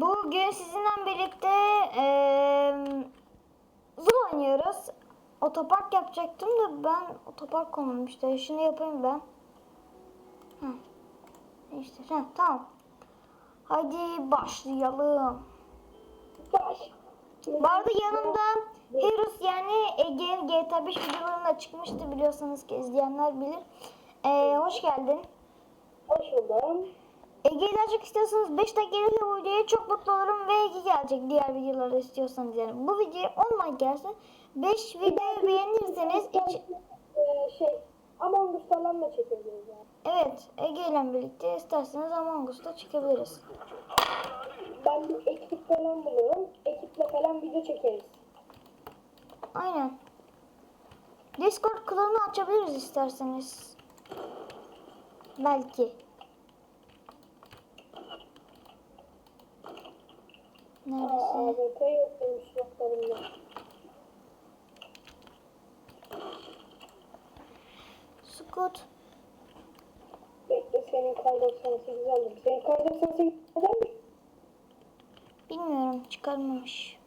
bugün sizinle birlikte eee zul oynuyoruz. Otopark yapacaktım da ben otopark konulmuştu. Şunu yapayım ben. Hı. İşte ha, tamam. Hadi başlayalım. Baş. Bu arada yanımda Heroes yani Ege GTA 5 videolarında çıkmıştı biliyorsanız ki izleyenler bilir. Eee, hoş geldin. Hoş buldum. De açık istiyorsanız 5 dakika gelirse bu videoya çok mutlu olurum ve Ege gelecek diğer videoları istiyorsanız yani. Bu videoya 10 like gelsin. 5 videoyu beğenirseniz iç... Ee, şey Among Us falan da çekebiliriz yani. Evet Ege ile birlikte isterseniz Among Us'ta çıkabiliriz. Ben bir ekip falan bulurum. Ekiple falan video çekeriz. Aynen. Discord klanı açabiliriz isterseniz. Belki. Neredesin? Yok benim. Scoot. Bekle senin kar 98 aldım. Senin kar 98 neden mi? Bilmiyorum çıkarmamış.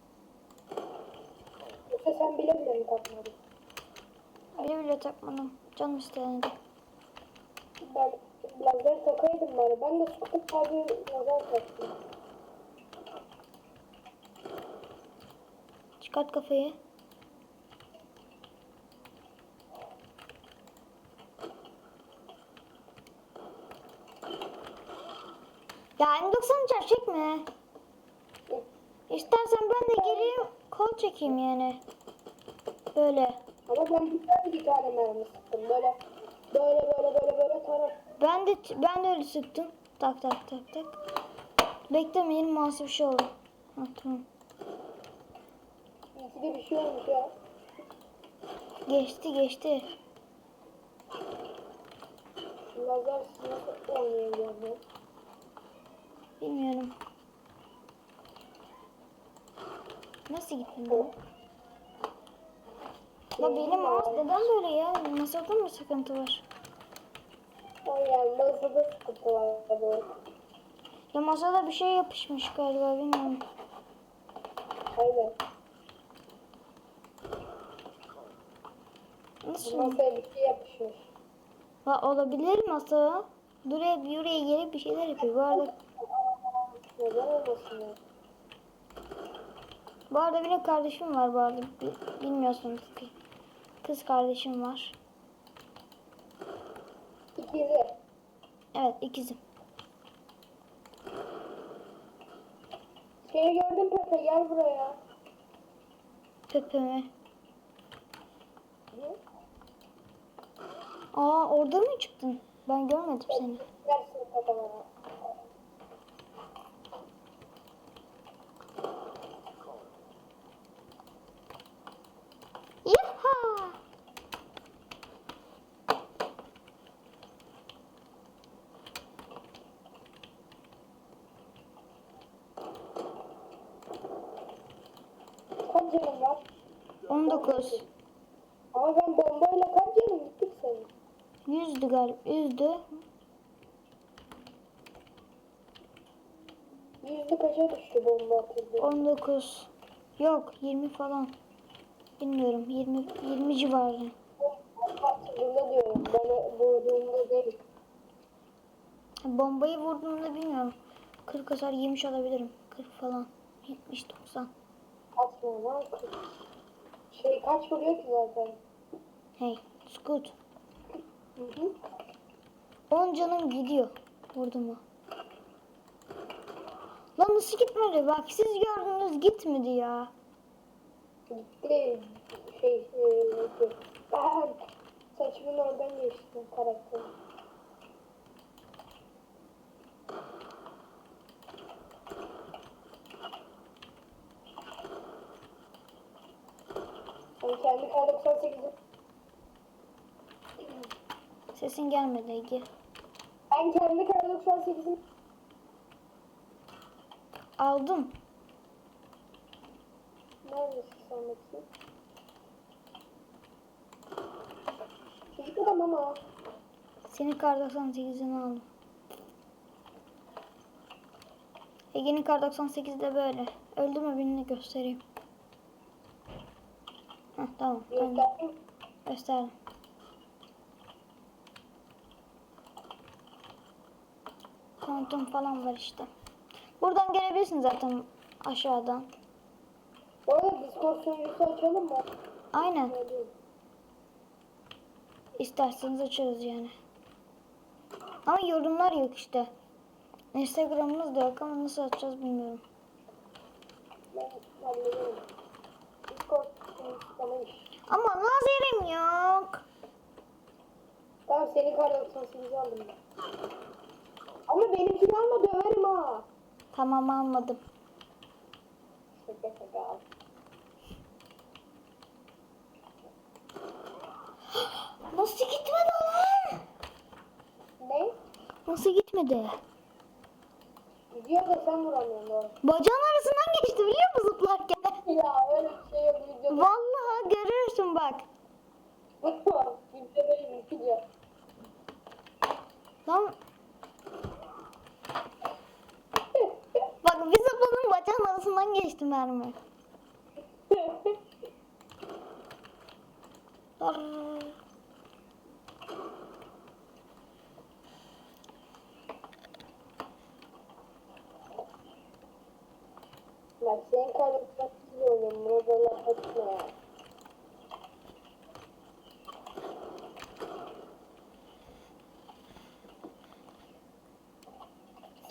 Yoksa sen bile bile mi takmadın? Bile bile takmadım. Canım istedi. Ben lazer takaydım bari. Ben de skuter tabi lazer taktım. Çıkart kafayı. Ya M90 çarp çekme. İstersen ben de geleyim kol çekeyim yani. Böyle. Ama ben bir tane bir tane mermi sıktım. Böyle böyle böyle böyle böyle taraf. Ben de ben de öyle sıktım. Tak tak tak tak. Beklemeyin masum bir şey oldu. Ha, tamam. De bir şey olmuş ya. Geçti geçti. Lazer nasıl oynayacağım ben? Bilmiyorum. Nasıl gitti bu? Ya benim mouse neden böyle ya? Masada mı sıkıntı var? Yani masada sıkıntı var. Ya masada bir şey yapışmış galiba bilmiyorum. Aynen. Nasıl? Masaya bir şey yapışmış. Ha, olabilir masa. Buraya bir oraya gelip bir şeyler yapıyor. Bu arada, Neden olmasın ya? bu arada benim kardeşim var bu arada. Bi- Bilmiyorsunuz ki. Kız kardeşim var. İkizi. Evet ikizim. Seni gördüm Pepe gel buraya. Pepe mi? Hı? Aa orada mı çıktın? Ben görmedim seni. Dersin Pepe bana. Yaha! Kaç canın var? 19. Ama ben bombayla kaç canın gittik senin? Yüzdü galiba. Yüzdü. Yüzde kaça düştü bomba atıldı? 19. Yok 20 falan. Bilmiyorum 20 20 civarı. Atıldığında diyorum. Bana vurduğunda değil. Bombayı vurduğumda bilmiyorum. 40 hasar yemiş olabilirim. 40 falan. 70 90. Atma lan. Şey kaç vuruyor ki zaten? Hey, Scoot. Hı hı. 10 canım gidiyor. Vurdu mu? Lan nasıl gitmedi? Bak siz gördünüz gitmedi ya. Gitti. Şey, e. Ben saçımın oradan geçtim karakter. Ben kendi kar 98'im. Sesin gelmedi Ege. Ben kendi kar 98'im. Aldım. Neredesin sen bakayım? Çocuk adam ama. Seni kar 98'ini aldım. Ege'nin kar 98'de böyle. Öldü mü birini göstereyim. Heh, tamam. tamam. Gösterdim. Kontum falan var işte. Buradan gelebilirsin zaten aşağıdan. Bu arada Discord sunucusu açalım mı? Aynen. İsterseniz açarız yani. Ama yorumlar yok işte. Instagram'ımız da yok ama nasıl açacağız bilmiyorum. Ama lazerim yok. Tamam senin kar 98'i aldım ben. Ama benimkini alma döverim ha. Tamam almadım. Şaka şaka al. Nasıl gitmedi lan? Ne? Nasıl gitmedi? Gidiyor da sen vuramıyorsun doğru. Bacağın arasından geçti biliyor musun zıplarken? Ya öyle bir şey yok videoda. Vallahi görürsün bak. Videoda değil video. Lan bak bir zıpladım bacağın arasından geçti mermi. Arr. Bak senin kar 98'i oynuyorum. Burada laf etme ya.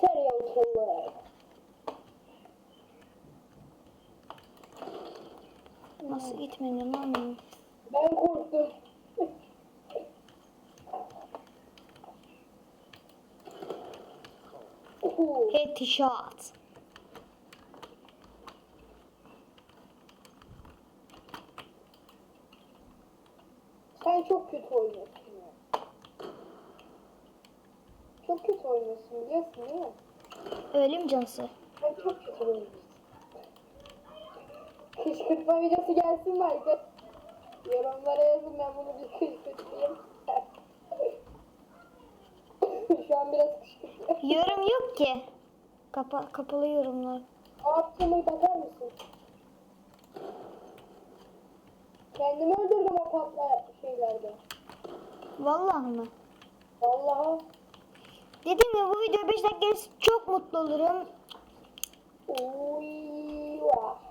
Serial killer. Nasıl gitmedi lan? Ben korktum. Headshot. Sen çok kötü oynuyorsun ya. Çok kötü oynuyorsun biliyorsun değil mi? Öyle mi cansı? Sen çok kötü oynuyorsun. Kışkırtma videosu gelsin mi arkadaşlar? Yorumlara yazın ben bunu bir kışkırtayım. Şu an biraz kışkırtıyor. Yorum yok ki. Kapa kapalı yorumlar. Yaptığımı bakar mısın? Kendimi öldürdüm o patla şeylerde. Vallahi mı? Vallahi. Dediğim gibi bu video 5 dakika çok mutlu olurum. Uyuwa.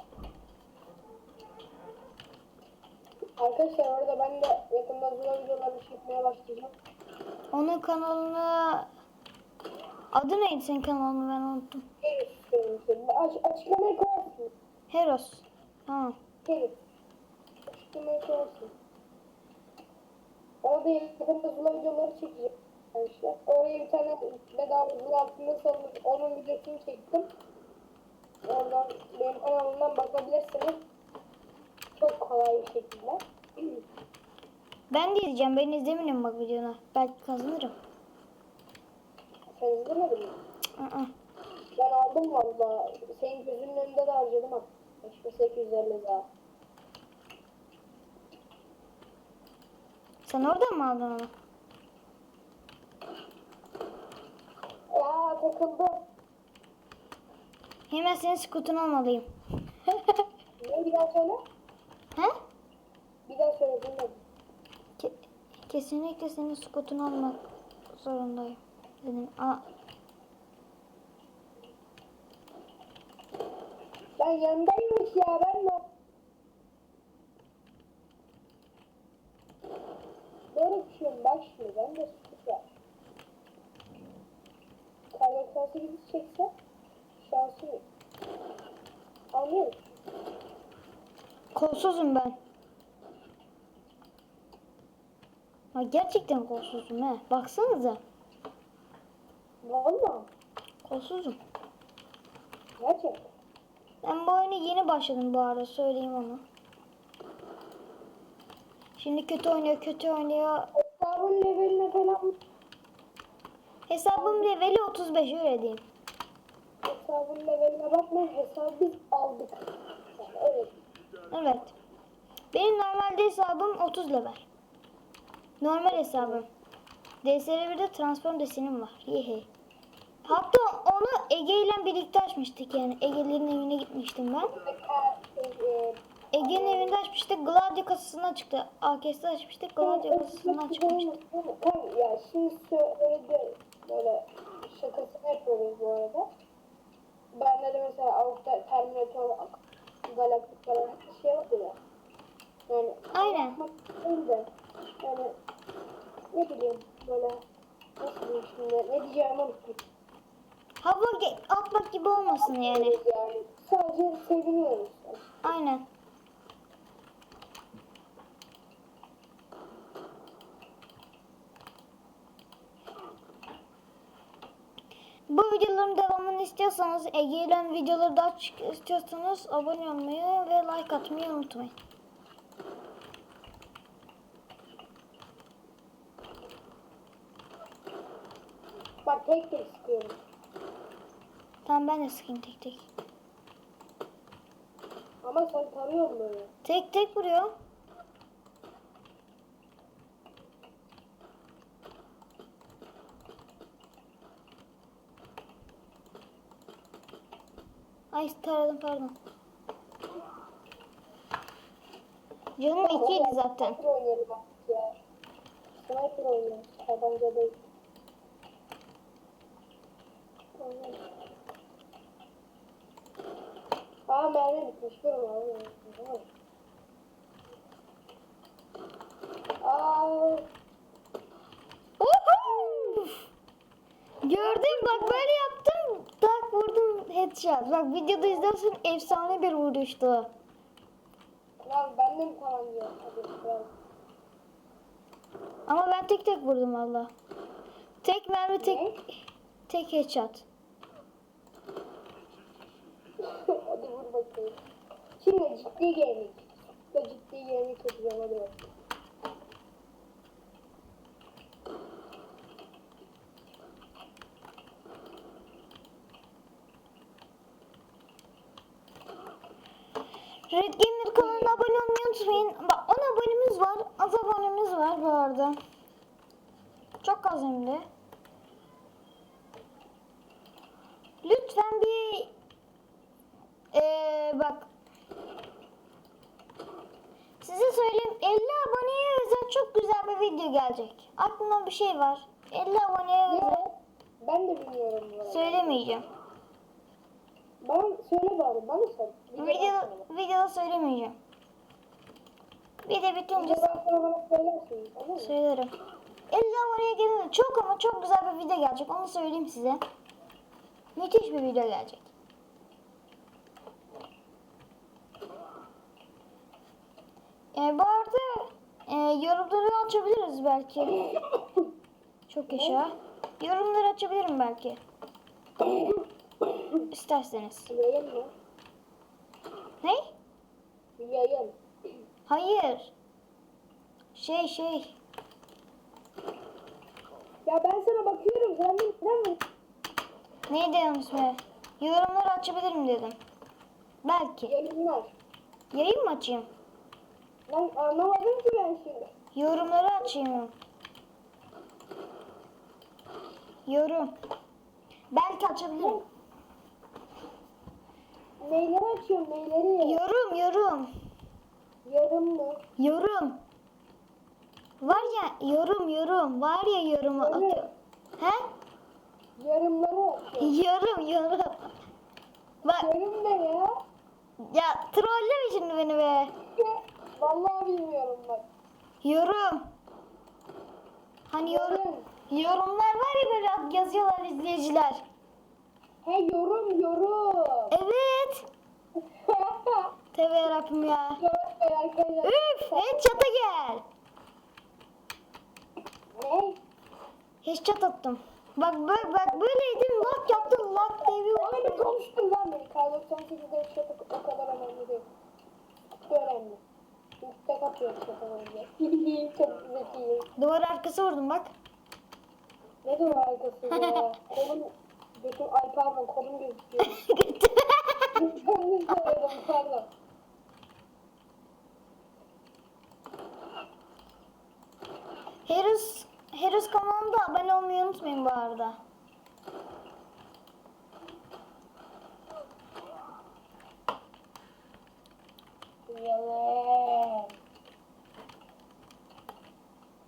Arkadaşlar orada ben de yakında Zula videoları çekmeye başlayacağım. Onun kanalını... Adı neydi senin kanalını ben unuttum. Herif istiyorum Aç, açıklamaya koyarsın. Heros. Tamam. Herif. Açıklamaya koyarsın. Orada yakında Zula videoları çekeceğim. Arkadaşlar. Oraya bir tane bedava Zula altında salınır. Onun videosunu çektim. Oradan benim kanalımdan bakabilirsiniz. Çok kolay bir şekilde. Ben de izleyeceğim. Ben izlemiyorum bak videonu. Belki kazanırım. Sen izlemedin mi? Aa. Ben aldım valla. Senin gözünün önünde de harcadım ha. 5850 daha. Sen oradan mı aldın onu? Ya takıldı. Hemen senin skutunu almalıyım. Ne bir daha söyle? He? Bir daha söyle dinledim. Ke- kesinlikle senin skutunu almak zorundayım. Dedim. Aa, Ben yanındaymış ya ben de. Doğru düşüyorum bak şimdi ben de sıkıntı var. Kar gibi çekse şansım yok. Anlıyor musun? Kolsuzum ben. Ha, gerçekten kolsuzum he. Baksanıza. Valla. Kolsuzum. Gerçekten. Ben bu oyuna yeni başladım bu arada söyleyeyim onu. Şimdi kötü oynuyor, kötü oynuyor. Hesabın leveline falan Hesabım leveli 35 öyle diyeyim. hesabın leveline bakmayın hesabı biz aldık. Yani evet. Evet. Benim normalde hesabım 30 level. Normal hesabım. DSR1'de transform desenim var. Yehe. Hatta onu Ege ile birlikte açmıştık yani. Ege'lerin evine gitmiştim ben. Ege'nin evinde açmıştık. Gladio kasasından çıktı. AKS'de açmıştık. Gladio kasasından çıkmıştı. Tamam ya şimdi söyledi böyle şakasını yapıyoruz bu arada. Bende de mesela Avukta Terminator Galaktik falan şey vardı ya. Yani Aynen. de yani ne bileyim böyle nasıl diyeyim şimdi ne diyeceğimi unuttum. Ge- atmak gibi olmasın yani. Yani sadece seviniyoruz. Aynen. İstiyorsanız Ege ile videoları daha çok istiyorsanız abone olmayı ve like atmayı unutmayın. Bak tek tek sıkıyorum. Tamam ben de sıkayım tek tek. Ama sen tarıyorsun böyle. Tek tek vuruyor. Ay taradım pardon. Canım ikiydi zaten. Sniper oynayalım artık ya. Sniper oynayalım. Tabanca değil. Aa mermi bitmiş. Durma. Aa. Uhu! Gördün bak böyle yaptım. Tak vurdum headshot. Bak videoda izlersen efsane bir vuruştu. Lan ben de mi tabanca? Hadi biraz. Ama ben tek tek vurdum valla. Tek mermi Ne? tek tek headshot. hadi vur bakayım. Şimdi ciddi. Da ciddi gaming yapacağım hadi bak. Red Gamer kanalına abone olmayı unutmayın. Bak 10 abonemiz var. Az abonemiz var bu arada. Çok az hem de. Lütfen bir Ee, bak size söyleyeyim 50 aboneye özel çok güzel bir video gelecek. Aklımda bir şey var. 50 aboneye özel? Ben de bilmiyorum bu arada. söylemeyeceğim. Bana söyle bari, bana söyle. Video, videoda söylemeyeceğim. Bir de bitince? Söylerim. 50 aboneye gelince çok ama çok güzel bir video gelecek. Onu söyleyeyim size. Müthiş bir video gelecek. E, bu arada e, yorumları açabiliriz belki. Çok yaşa. Yorumları açabilirim belki. İsterseniz. Yayın mı? Hayır. Şey şey. Ya ben sana bakıyorum, sen beni neden mi? Neydi onun ismi? Yorumları açabilirim dedim. Belki. Yayınlar. Yayın mı açayım? Lan anlamadım ki ben şimdi. Yorumları açayım. Yorum. Belki açabilirim. Neyleri açıyorum, neyleri? Yorum, yorum. Yorum mu? Yorum. Var ya yorum yorum. Var ya yorumu Yorum. atıyorum. He? Yorumları açıyorum. Yorum yorum. Bak Yorum ne ya? ya trolleme şimdi beni be. Vallahi bilmiyorum bak. Yorum. Hani yorum. Yorum. Yorumlar var ya böyle yazıyorlar izleyiciler. He yorum, yorum. Evet. Tövbe yarabbim ya. Üf, headshot'a gel. Ne? Headshot attım. Bak bak bak böyleydim. Lock yaptım. Lock diye bir Öyle konuştun lan beni. K98'de çok o kadar önemli değil. Çok önemli. Tek atıyorum çok önemli. çok zekiyim. Duvar arkası vurdum bak. Ne duvar arkası ya? Kolum, bütün ay pardon kolum gözüküyor. Kendimi söyledim pardon. Herus, Herus kanalına abone olmayı unutmayın bu arada.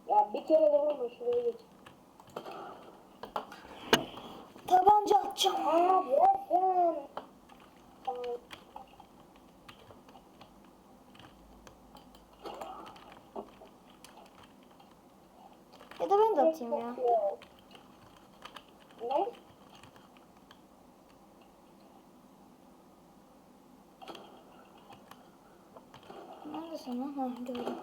Ya bir kere de vurma şuraya geç. Tabanca atacağım. Ya da ben de atayım ya. Ne? Neredesin lan? Ha gördüm.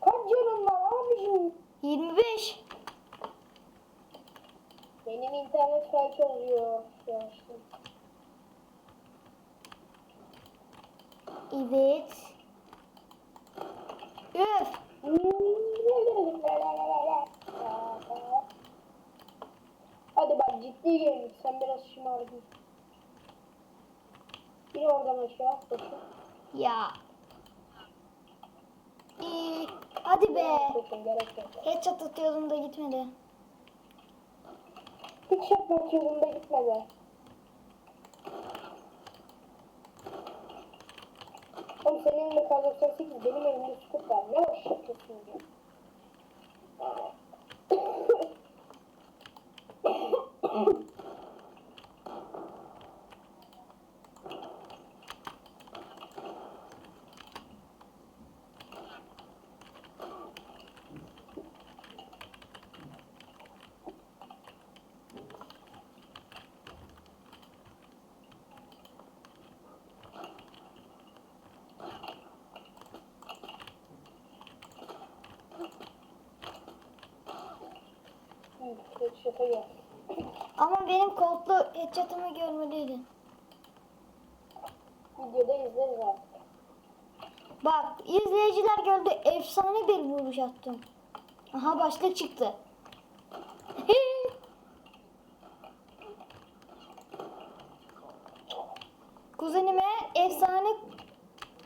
Kaç canın var abicim? 25. Benim internet felç oluyor. Yavaşlayayım. Evet. Üf. Hadi bak ciddi gelin. Sen biraz şımardın. Bir oradan aşağı. Bakın. Ya. İyi. Hadi be. Headshot atıyordum da gitmedi. Hiç yapmak yolunda gitmedi. Oğlum senin elinde kar 98 benim elimde scoop var. Ne hoş yapıyorsun ya. Headshot'a gel. Ama benim koltuğu headshot'ımı görmeliydin. Videoda izleriz artık. Bak izleyiciler gördü efsane bir vuruş attım. Aha başlık çıktı. Kuzenime efsane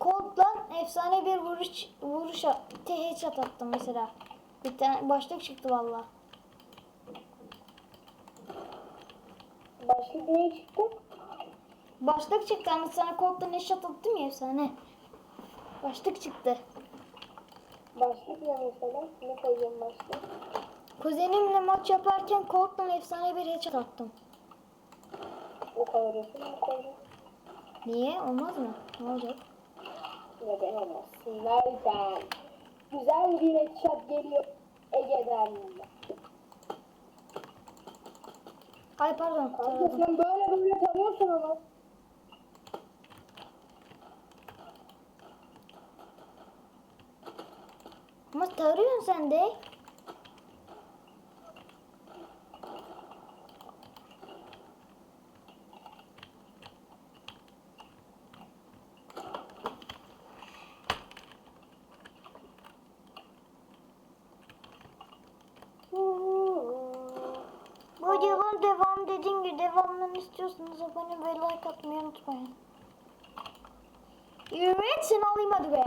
Colt'la efsane bir vuruş vuruş headshot attım mesela. Bir tane başlık çıktı valla. Başlık ne çıktı? Başlık çıktı ama sana Colt'la headshot attım ya efsane. Başlık çıktı. Başlık ne mesela? Ne koyacağım başlık? Kuzenimle maç yaparken Colt'la efsane bir headshot attım. O kadar mu koyacağım? Niye? Olmaz mı? Ne olacak? Neden olmasın? Nereden? Güzel bir headshot geliyor Ege'den. Ay pardon. Kanka sen böyle böyle tanıyorsun ama. Ama tarıyorsun sen de. Bu videolar devam dediğim gibi devamını istiyorsanız abone ve like atmayı unutmayın. Evet seni alayım hadi be.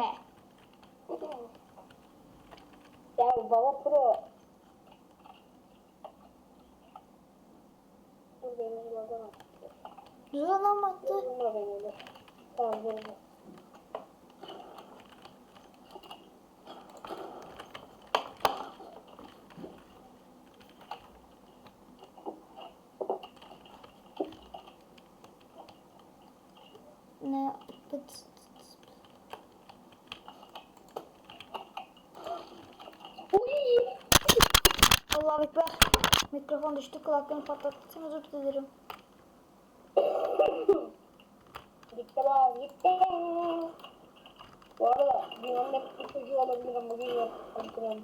Ya baba pro. Dur beni buradan at. Düzelamadı. Vurma beni de. Tamam vurma. Ne? Pıt. Uy! Allah ekber. Mikrofon düştü kulaklığını patlattım özür dilerim. Gitti bak gitti. Bu arada dünyanın en mutlu çocuğu olabilirim bugün. Kontrolüm.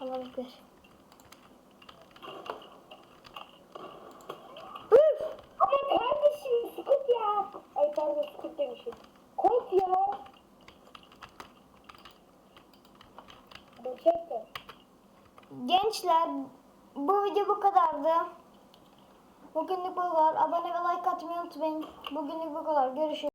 Allah ekber. Üf! Ama kardeşim Scoot ya. Ay pardon Scoot demişim. Colt ya. Bıçak da. Gençler bu bu kadardı. Bugünlük bu kadar. Abone ve like atmayı unutmayın. Bugünlük bu kadar. Görüşürüz.